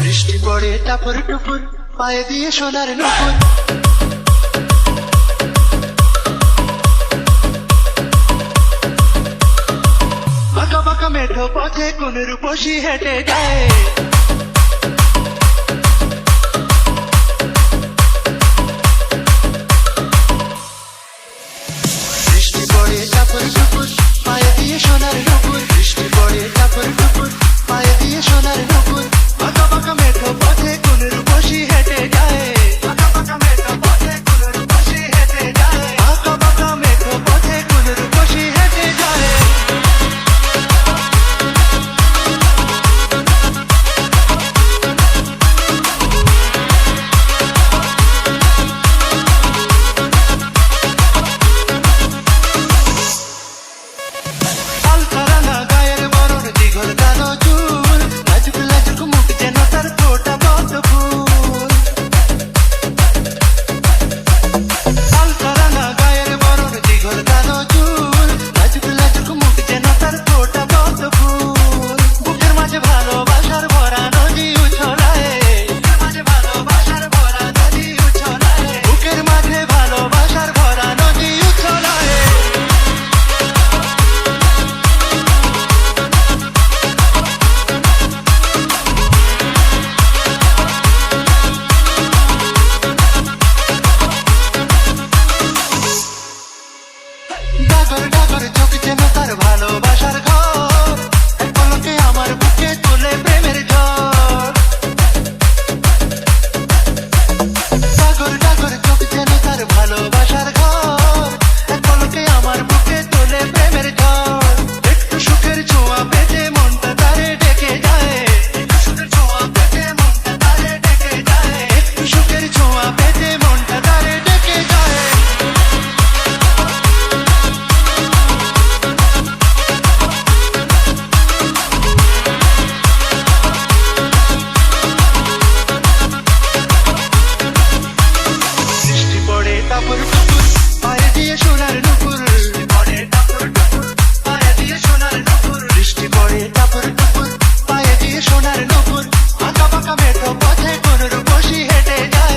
বৃষ্টি পড়ে পায়ে দিয়ে সোনার নুপুর। বাঁকা বাঁকা মেঠো পথে কোন রূপসী হেঁটে যায়। digo el ঢাকার ঢাকার চোখ যেন তার ভালোবাসার পথে গরুর বসি হেঁটে যায়।